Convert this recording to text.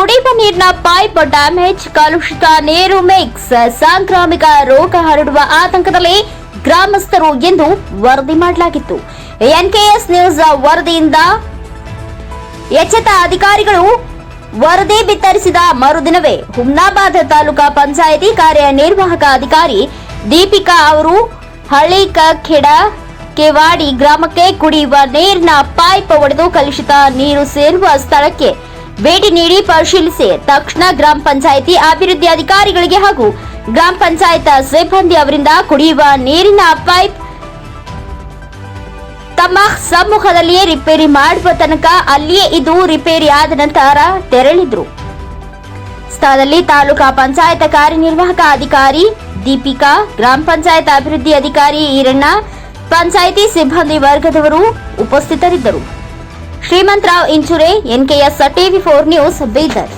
ಕುಡಿಯುವ ನೀರಿನ pipe damage ಕಲುಷಿತ ನೀರು ಮಿಕ್ಸ್ ಸಾಂಕ್ರಾಮಿಕ ರೋಗ ಹರಡುವ ಆತಂಕದಲ್ಲಿ ಗ್ರಾಮಸ್ಥರು ಎಂದು ವರದಿ ಮಾಡಲಾಗಿತ್ತು. ಎನ್ಕೆಎಸ್ ನ್ಯೂಸ್ ವರದಿಯಿಂದ ಎಚ್ಚೆತ್ತ ಅಧಿಕಾರಿಗಳು ವರದಿ ಬಿತ್ತರಿಸಿದ ಮರುದಿನವೇ ಹುಮ್ನಾಬಾದ್ ತಾಲೂಕಾ ಪಂಚಾಯಿತಿ ಕಾರ್ಯನಿರ್ವಾಹಕ ಅಧಿಕಾರಿ ದೀಪಿಕಾ ಅವರು ಹಳ್ಳಿಕಖೆಡ ಕೆವಾಡಿ ಗ್ರಾಮಕ್ಕೆ ಕುಡಿಯುವ ನೀರಿನ ಪೈಪ್ ಒಡೆದು ಕಲುಷಿತ ನೀರು ಸೇರುವ ಸ್ಥಳಕ್ಕೆ ಭೇಟಿ ನೀಡಿ ಪರಿಶೀಲಿಸಿ. ತಕ್ಷಣ ಗ್ರಾಮ ಪಂಚಾಯಿತಿ ಅಭಿವೃದ್ಧಿ ಅಧಿಕಾರಿಗಳಿಗೆ ಹಾಗೂ ಗ್ರಾಮ ಪಂಚಾಯತ್ ಸಿಬ್ಬಂದಿ ಅವರಿಂದ ಕುಡಿಯುವ ನೀರಿನ ಪೈಪ್ ತಮ್ಮ ಸಮ್ಮುಖದಲ್ಲಿಯೇ ರಿಪೇರಿ ಮಾಡುವ ತನಕ ಅಲ್ಲಿಯೇ ಇದು ರಿಪೇರಿ ಆದ ನಂತರ ತೆರಳಿದ್ರು. ಸ್ಥಳದಲ್ಲಿ ತಾಲೂಕಾ ಪಂಚಾಯತ್ ಕಾರ್ಯನಿರ್ವಾಹಕ ಅಧಿಕಾರಿ ದೀಪಿಕಾ, ಗ್ರಾಮ ಪಂಚಾಯತ್ ಅಭಿವೃದ್ಧಿ ಅಧಿಕಾರಿ ಈರಣ್ಣ, ಪಂಚಾಯಿತಿ ಸಿಬ್ಬಂದಿ ವರ್ಗದವರು ಉಪಸ್ಥಿತರಿದ್ದರು. Shrimantrao Inchure NKS TV four news Bidar.